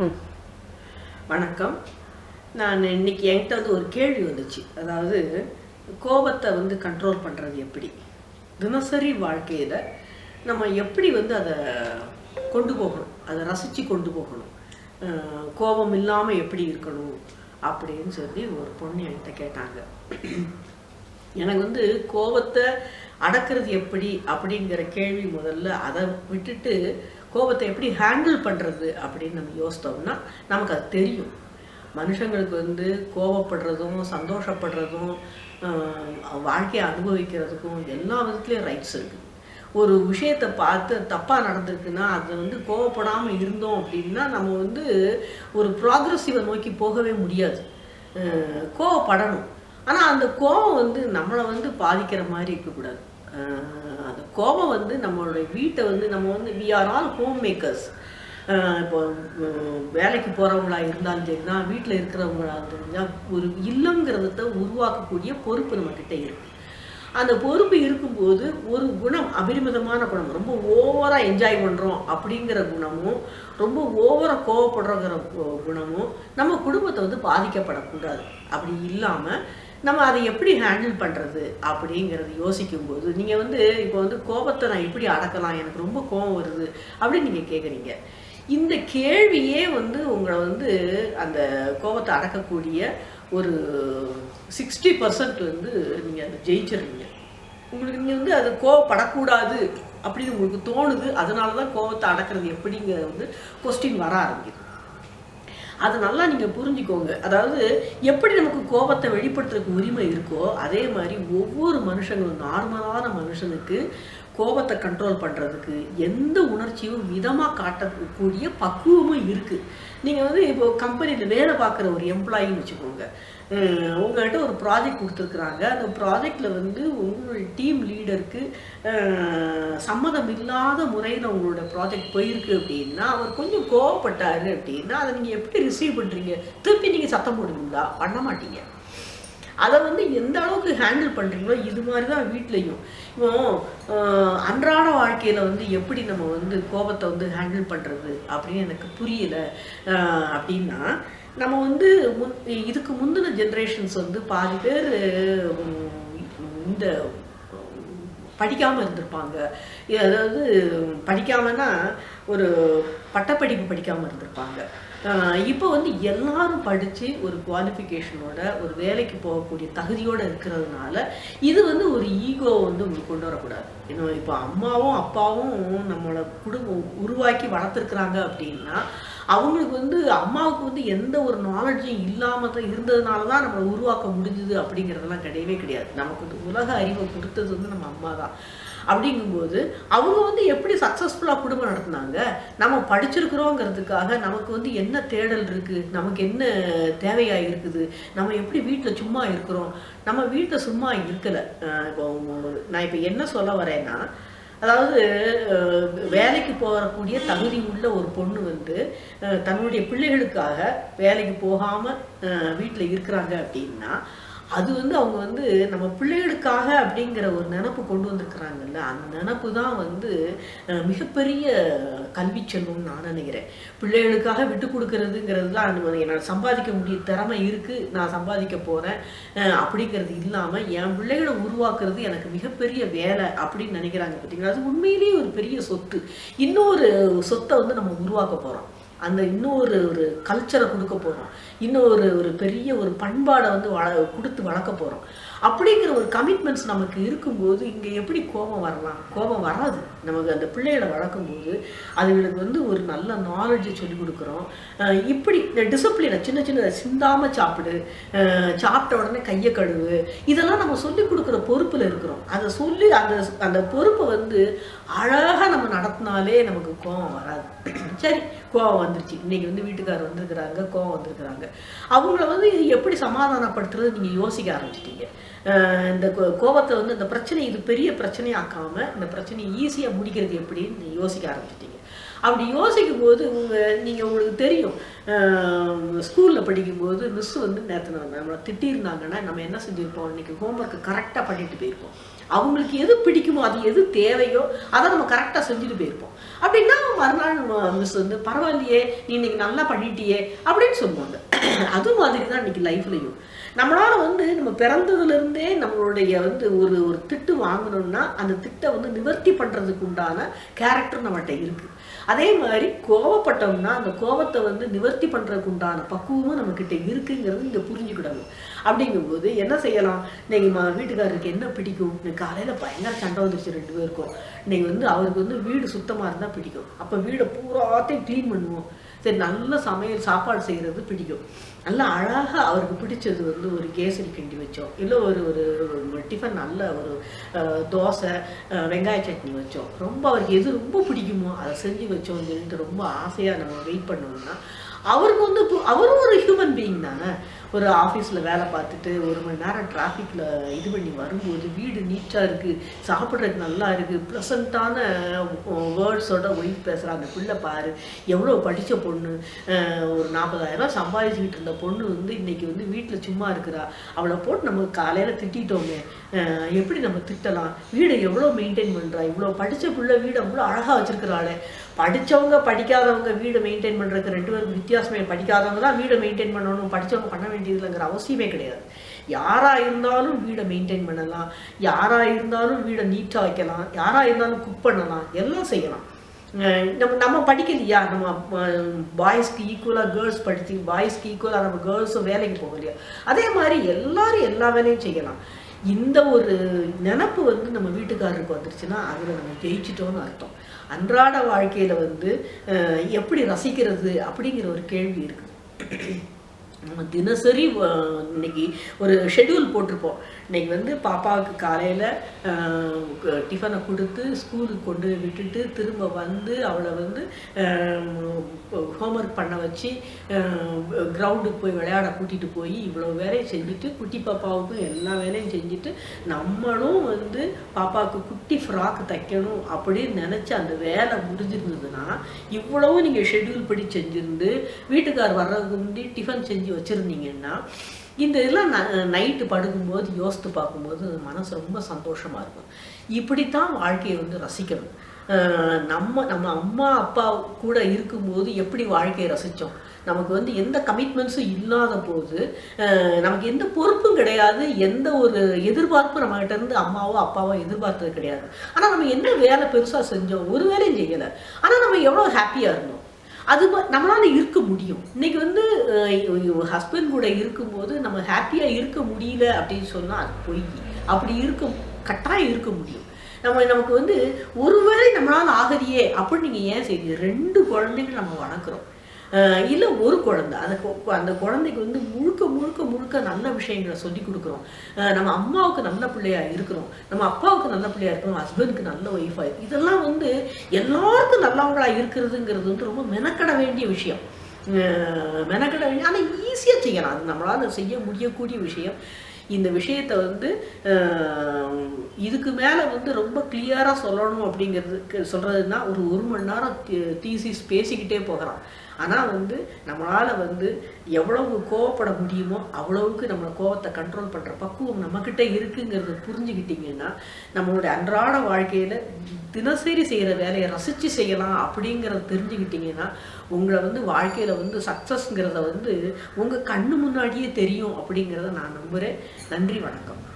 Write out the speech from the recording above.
ம். வணக்கம். நான் இன்னைக்கு என்கிட்ட வந்து ஒரு கேள்வி வந்துச்சு. அதாவது கோபத்தை வந்து கண்ட்ரோல் பண்ணுறது எப்படி? தினசரி வாழ்க்கையில் நம்ம எப்படி வந்து அதை கொண்டு போகணும்? அதை ரசித்து கொண்டு போகணும்? கோபம் இல்லாமல் எப்படி இருக்கணும்? அப்படின்னு சொல்லி ஒரு பொண்ணு என்கிட்ட கேட்டாங்க. எனக்கு வந்து கோபத்தை அடக்கிறது எப்படி அப்படிங்கிற கேள்வி முதல்ல அதை விட்டுட்டு கோபத்தை எப்படி ஹேண்டில் பண்ணுறது அப்படின்னு நம்ம யோசித்தோம்னா நமக்கு அது தெரியும். மனுஷங்களுக்கு வந்து கோபப்படுறதும் சந்தோஷப்படுறதும் வாழ்க்கையை அனுபவிக்கிறதுக்கும் எல்லா விதத்துலேயும் ரைட்ஸ் இருக்குது ஒரு விஷயத்தை பார்த்து தப்பாக நடந்திருக்குன்னா அது வந்து கோவப்படாமல் இருந்தோம் அப்படின்னா நம்ம வந்து ஒரு ப்ராக்ரஸிவை நோக்கி போகவே முடியாது. கோவப்படணும் ஆனால் அந்த கோபம் வந்து நம்மளை வந்து பாதிக்கிற மாதிரி இருக்கக்கூடாது. அந்த கோபம் வந்து நம்மளுடைய வீட்டை வந்து நம்ம வந்து we are all home makers இப்போ வேலைக்கு போகிறவங்களா இருந்தாலும் சரி தான் வீட்டில் இருக்கிறவங்களா இருந்தாலும் ஒரு இல்லங்கிறத உருவாக்கக்கூடிய பொறுப்பு நம்மக்கிட்ட இருக்கு. அந்த பொறுப்பு இருக்கும்போது ஒரு குணம் அபரிமிதமான குணம் ரொம்ப ஓவராக என்ஜாய் பண்ணுறோம் அப்படிங்கிற குணமும் ரொம்ப ஓவராக கோவப்படுறோங்கிற குணமும் நம்ம குடும்பத்தை வந்து பாதிக்கப்படக்கூடாது. அப்படி இல்லாமல் நம்ம அதை எப்படி ஹேண்டில் பண்ணுறது அப்படிங்கிறது யோசிக்கும்போது நீங்கள் வந்து இப்போ வந்து கோபத்தை நான் எப்படி அடக்கலாம் எனக்கு ரொம்ப கோபம் வருது அப்படின்னு நீங்கள் கேட்குறீங்க இந்த கேள்வியே வந்து உங்களை வந்து அந்த கோபத்தை அடக்கக்கூடிய ஒரு சிக்ஸ்டி பர்சன்ட் வந்து நீங்கள் அதை ஜெயிச்சிருவீங்க உங்களுக்கு நீங்கள் வந்து அது கோவப்படக்கூடாது அப்படின்னு உங்களுக்கு தோணுது அதனால தான் கோவத்தை அடக்கிறது எப்படிங்கிறது வந்து கொஸ்டின் வர ஆரம்பிக்குது. அது நல்லா நீங்கள் புரிஞ்சுக்கோங்க. அதாவது எப்படி நமக்கு கோபத்தை வெளிப்படுத்துறதுக்கு உரிமை இருக்கோ அதே மாதிரி ஒவ்வொரு மனுஷங்களும் நார்மலான மனுஷனுக்கு கோபத்தை கண்ட்ரோல் பண்ணுறதுக்கு எந்த உணர்ச்சியும் மிதமாக காட்டக்கூடிய பக்குவமும் இருக்குது நீங்கள் வந்து இப்போ கம்பெனியில் வேலை பார்க்குற ஒரு எம்ப்ளாயின்னு வச்சுக்கோங்க. உங்கள்கிட்ட ஒரு ப்ராஜெக்ட் கொடுத்துருக்குறாங்க. அந்த ப்ராஜெக்டில் வந்து உங்களுடைய டீம் லீடருக்கு சம்மதம் இல்லாத முறையில் உங்களோட ப்ராஜெக்ட் போயிருக்கு அப்படின்னா அவர் கொஞ்சம் கோவப்பட்டார் அப்படின்னா அதை நீங்கள் எப்படி ரிசீவ் பண்ணுறீங்க திருப்பி நீங்கள் சத்தம் போடுவீங்களா? பண்ண மாட்டீங்க. அதை வந்து எந்த அளவுக்கு ஹேண்டில் பண்ணுறீங்களோ இது மாதிரி தான் வீட்லேயும். இப்போ அன்றாட வாழ்க்கையில் வந்து எப்படி நம்ம வந்து கோபத்தை வந்து ஹேண்டில் பண்ணுறது அப்படின்னு எனக்கு புரியலை. அப்படின்னா நம்ம வந்து முன் இதுக்கு முந்தின ஜென்ரேஷன்ஸ் வந்து பாதி பேர் இந்த படிக்காமல் இருந்திருப்பாங்க. அதாவது படிக்காமன்னா ஒரு பட்டப்படிப்பு படிக்காமல் இருந்திருப்பாங்க. இப்போ வந்து எல்லாரும் படித்து ஒரு குவாலிஃபிகேஷனோட ஒரு வேலைக்கு போகக்கூடிய தகுதியோடு இருக்கிறதுனால இது வந்து ஒரு ஈகோ வந்து உங்களுக்கு கொண்டு வரக்கூடாது. இன்னும் இப்போ அம்மாவும் அப்பாவும் நம்மளோட குடும்பம் உருவாக்கி வளர்த்துருக்குறாங்க அப்படின்னா அவங்களுக்கு வந்து அம்மாவுக்கு வந்து எந்த ஒரு நாலேஜும் இல்லாமல் தான் இருந்ததுனால தான் நம்மளை உருவாக்க முடிஞ்சுது அப்படிங்கிறதெல்லாம் கிடையவே கிடையாது. நமக்கு வந்து உலக அறிவை கொடுத்தது வந்து நம்ம அம்மா தான். அப்படிங்கும்போது அவங்க வந்து எப்படி சக்ஸஸ்ஃபுல்லாக குடும்பம் நடத்துனாங்க? நம்ம படிச்சிருக்கிறோங்கிறதுக்காக நமக்கு வந்து என்ன தேடல் இருக்குது நமக்கு என்ன தேவையாக இருக்குது? நம்ம எப்படி வீட்டில் சும்மா இருக்கிறோம்? நம்ம வீட்டில் சும்மா இருக்கலை. இப்போ நான் இப்போ என்ன சொல்ல வரேன்னா அதாவது அஹ், வேலைக்கு போகக்கூடிய தகுதி உள்ள ஒரு பொண்ணு வந்து அஹ், தன்னுடைய பிள்ளைகளுக்காக வேலைக்கு போகாமல் வீட்டில் இருக்கிறாங்க அப்படின்னா அது வந்து அவங்க வந்து நம்ம பிள்ளைகளுக்காக அப்படிங்கிற ஒரு நினப்பு கொண்டு வந்திருக்கிறாங்கல்ல அந்த நினப்பு தான் வந்து மிகப்பெரிய கல்வி செல்வம்னு நான் நினைக்கிறேன். பிள்ளைகளுக்காக விட்டு கொடுக்கறதுங்கிறது தான் என்னால் சம்பாதிக்க முடிய திறமை இருக்குது நான் சம்பாதிக்க போகிறேன் அப்படிங்கிறது இல்லாமல் என் பிள்ளைகளை உருவாக்குறது எனக்கு மிகப்பெரிய வேலை அப்படின்னு நினைக்கிறாங்க. பார்த்தீங்களா அது உண்மையிலேயே ஒரு பெரிய சொத்து. இன்னொரு சொத்தை வந்து நம்ம உருவாக்க போகிறோம் அந்த இன்னொரு ஒரு கல்ச்சரை கொடுக்க போகிறோம் இன்னொரு ஒரு பெரிய ஒரு பண்பாடை வந்து வள கொடுத்து வளர்க்க போகிறோம் அப்படிங்கிற ஒரு கமிட்மெண்ட்ஸ் நமக்கு இருக்கும்போது இங்கே எப்படி கோபம் வரலாம்? கோபம் வராது. நமக்கு அந்த பிள்ளைகளை வளர்க்கும்போது அதுகளுக்கு வந்து ஒரு நல்ல நாலேஜை சொல்லிக் கொடுக்குறோம். இப்படி இந்த டிசிப்ளினை சின்ன சின்ன சிந்தாமல் சாப்பிடு. சாப்பிட்ட உடனே கையை கழுவு. இதெல்லாம் நம்ம சொல்லிக் கொடுக்குற பொறுப்பில் இருக்கிறோம். அதை சொல்லி அந்த அந்த பொறுப்பை வந்து அழகாக நம்ம நடத்தினாலே நமக்கு கோபம் வராது. சரி கோபம் வந்துருச்சு. இன்னைக்கு வந்து வீட்டுக்காரர் வந்திருக்கிறாங்க கோவம் வந்திருக்கிறாங்க. அவங்கள வந்து எப்படி சமாதானப்படுத்துறது நீங்கள் யோசிக்க ஆரம்பிச்சிட்டீங்க. இந்த கோ- கோபத்தை வந்து இந்த பிரச்சனை இது பெரிய பிரச்சனையாக்காம இந்த பிரச்சனையை ஈஸியாக முடிக்கிறது எப்படின்னு யோசிக்க ஆரம்பிச்சிட்டீங்க. அப்படி யோசிக்கும் போது உங்க நீங்கள் உங்களுக்கு தெரியும். ஸ்கூலில் படிக்கும்போது மிஸ் வந்து நேற்று நம்மளை திட்டியிருந்தாங்கன்னா நம்ம என்ன செஞ்சுருப்போம்? இன்னைக்கு ஹோம்ஒர்க்கு கரெக்டாக பண்ணிட்டு போயிருப்போம். அவங்களுக்கு எது பிடிக்குமோ அது எது தேவையோ அதை நம்ம கரெக்டாக செஞ்சுட்டு போயிருப்போம். அப்படின்னா மறுநாள் மிஸ் வந்து பரவாயில்லையே நீ இன்னைக்கு நல்லா பண்ணிட்டியே அப்படின்னு சொல்லுவாங்க. அது மாதிரி தான் இன்னைக்கு லைஃப்லையும் நம்மளால வந்து நம்ம பிறந்ததுலேருந்தே நம்மளுடைய வந்து ஒரு ஒரு திட்டு வாங்கணும்னா அந்த திட்டை வந்து நிவர்த்தி பண்ணுறதுக்கு உண்டான கேரக்டர் நம்மகிட்ட இருக்குது அதே மாதிரி கோவப்பட்டோம்னா அந்த கோவத்தை வந்து நிவர்த்தி பண்றதுக்கு உண்டான பக்குவமும் நம்ம கிட்ட இருக்குங்கிறது இங்க புரிஞ்சுக்கிடணும். அப்படிங்கும்போது என்ன செய்யலாம்? இன்னைக்கு வீட்டுக்காரருக்கு என்ன பிடிக்கும்? இன்னைக்கு காலையில பயங்கர சண்டை வந்துருச்சு ரெண்டு பேருக்கும். இன்னைக்கு வந்து அவருக்கு வந்து வீடு சுத்தமா இருந்தா பிடிக்கும். அப்ப வீடை பூராத்தையும் க்ளீன் பண்ணுவோம். சரி நல்ல சமையல் சாப்பாடு செய்கிறது பிடிக்கும். நல்லா அழகாக அவருக்கு பிடிச்சது வந்து ஒரு கேசரி கிண்டி வச்சோம். இல்லை ஒரு ஒரு டிஃபன் நல்ல ஒரு தோசை வெங்காய சட்னி வச்சோம். ரொம்ப அவருக்கு எது ரொம்ப பிடிக்குமோ அதை செஞ்சு வச்சோம் சொல்லிட்டு ரொம்ப ஆசையாக நம்ம வெயிட் பண்ணோம்னா அவருக்கு வந்து அவரும் ஒரு ஹியூமன் பீயிங் தானே. ஒரு ஆஃபீஸில் வேலை பார்த்துட்டு ஒரு மணி நேரம் டிராஃபிக்கில் இது பண்ணி வரும்போது வீடு நீட்டாக இருக்குது சாப்பிட்றதுக்கு நல்லா இருக்குது ப்ளசண்ட்டான வேர்ட்ஸோட ஒய்ஃப் பேசுகிற அந்த பிள்ளை பாரு எவ்வளோ படித்த பொண்ணு ஒரு நாற்பதாயிரரூவா சம்பாதிச்சுக்கிட்டு இருந்த பொண்ணு வந்து இன்னைக்கு வந்து வீட்டில் சும்மா இருக்கிறா. அவளை போட்டு நம்ம காலையில் திட்டிட்டோமே எப்படி நம்ம திட்டலாம்? வீடை எவ்வளோ மெயின்டைன் பண்ணுறா இவ்வளோ படித்த பிள்ளை வீடு அவ்வளோ அழகாக வச்சுருக்குறாளே. படிச்சவங்க படிக்காதவங்க வீடு மெயின்டைன் பண்ணுறதுக்கு ரெண்டு பேருக்கு வித்தியாசமே. படிக்காதவங்க தான் வீடை மெயின்டைன் பண்ணணும் படிச்சவங்க பண்ண வேண்டியதில்லைங்கிற அவசியமே கிடையாது. யாரா இருந்தாலும் வீடை மெயின்டைன் பண்ணலாம். யாரா இருந்தாலும் வீடை நீட்டாக வைக்கலாம். யாரா இருந்தாலும் குக் பண்ணலாம். எல்லாம் செய்யலாம். அஹ் நம்ம நம்ம படிக்கலையா? நம்ம பாய்ஸ்க்கு ஈக்குவலாக கேர்ள்ஸ் படிச்சு பாய்ஸ்க்கு ஈக்குவலாக நம்ம கேர்ள்ஸும் வேலைக்கு போக இல்லையா அதே மாதிரி எல்லாரும் எல்லா வேலையும் செய்யலாம். இந்த ஒரு நினப்பு வந்து நம்ம வீட்டுக்காரருக்கு வந்துருச்சுன்னா அதில் நம்ம ஜெயிச்சிட்டோம்னு அர்த்தம். அன்றாட வாழ்க்கையில வந்து அஹ், எப்படி ரசிக்கிறது அப்படிங்கிற ஒரு கேள்வி இருக்குது தினசரி இன்னைக்கு ஒரு ஷெட்யூல் போட்டிருப்போம். இன்னைக்கு வந்து பாப்பாவுக்கு காலையில் டிஃபனை கொடுத்து ஸ்கூலுக்கு கொண்டு போய் விட்டுட்டு திரும்ப வந்து அவளை வந்து ஹோம்ஒர்க் பண்ண வச்சு கிரவுண்டுக்கு போய் விளையாட கூட்டிகிட்டு போய் இவ்வளோ வேலையும் செஞ்சுட்டு குட்டி பாப்பாவுக்கும் எல்லா வேலையும் செஞ்சுட்டு நம்மளும் வந்து பாப்பாவுக்கு குட்டி ஃப்ராக் தைக்கணும் அப்படின்னு நினச்சி அந்த வேலை முடிஞ்சிருந்ததுன்னா இவ்வளவும் நீங்கள் ஷெட்யூல் படி செஞ்சுருந்து வீட்டுக்கார் வர்றதுக்கு முன்னாடி டிஃபன் செஞ்சு வச்சுருந்தீங்கன்னா இந்த இதெல்லாம் நைட்டு படுக்கும்போது யோசித்து பார்க்கும்போது மனசு ரொம்ப சந்தோஷமாக இருக்கும். இப்படித்தான் வாழ்க்கையை வந்து ரசிக்கணும். நம்ம நம்ம அம்மா அப்பா கூட இருக்கும்போது எப்படி வாழ்க்கையை ரசித்தோம்? நமக்கு வந்து எந்த கமிட்மெண்ட்ஸும் இல்லாத போது நமக்கு எந்த பொறுப்பும் கிடையாது. எந்த ஒரு எதிர்பார்ப்பும் நம்மகிட்ட இருந்து அம்மாவோ அப்பாவோ எதிர்பார்த்தது கிடையாது. ஆனால் நம்ம என்ன வேலை பெருசாக செஞ்சோம்? ஒரு வேலையும் செய்யலை. ஆனால் நம்ம எவ்வளோ ஹாப்பியாக இருந்தோம்? அது நம்மளால இருக்க முடியும். இன்னைக்கு வந்து ஹஸ்பண்ட் கூட இருக்கும்போது நம்ம ஹாப்பியா இருக்க முடியல அப்படின்னு சொன்னா அது பொய். அப்படி இருக்க கட்டாயம் இருக்க முடியும். நம்ம நமக்கு வந்து ஒருவேளை நம்மளால ஆகலையே அப்படின்னு நீங்க ஏன் செய்யுங்க ரெண்டு குழந்தைங்க நம்ம வளர்க்குறோம். இல்லை ஒரு குழந்தை. அந்த கொ- அந்த குழந்தைக்கு வந்து முழுக்க முழுக்க முழுக்க நல்ல விஷயங்களை சொல்லி கொடுக்குறோம். நம்ம அம்மாவுக்கு நல்ல பிள்ளையா இருக்கிறோம். நம்ம அப்பாவுக்கு நல்ல பிள்ளையா இருக்கிறோம். ஹஸ்பண்டுக்கு நல்ல ஒய்ஃபா இதெல்லாம் வந்து எல்லாருக்கும் நல்லவங்களா இருக்கிறதுங்கிறது வந்து ரொம்ப மெனக்கட வேண்டிய விஷயம். மெனக்கட வேண்டிய ஆனால் ஈஸியாக செய்யலாம். அது நம்மளால் செய்ய முடியக்கூடிய விஷயம். இந்த விஷயத்தை வந்து இதுக்கு மேலே வந்து ரொம்ப கிளியராக சொல்லணும் அப்படிங்கிறதுக்கு சொல்கிறதுனா ஒரு ஒரு மணி நேரம் தீசிஸ் பேசிக்கிட்டே போகிறான் ஆனால் வந்து நம்மளால் வந்து எவ்வளவு கோவப்பட முடியுமோ அவ்வளவுக்கு நம்ம கோவத்தை கண்ட்ரோல் பண்ணுற பக்குவம் நம்மக்கிட்ட இருக்குங்கிறத புரிஞ்சுக்கிட்டிங்கன்னா நம்மளுடைய அன்றாட வாழ்க்கையில் தினசரி செய்கிற வேலையை ரசித்து செய்யலாம் அப்படிங்கிறத தெரிஞ்சுக்கிட்டிங்கன்னா உங்களை வந்து வாழ்க்கையில் வந்து சக்ஸஸ்ங்கிறத வந்து உங்கள் கண்ணு முன்னாடியே தெரியும் அப்படிங்கிறத நான் நம்புகிறேன் நன்றி வணக்கம்.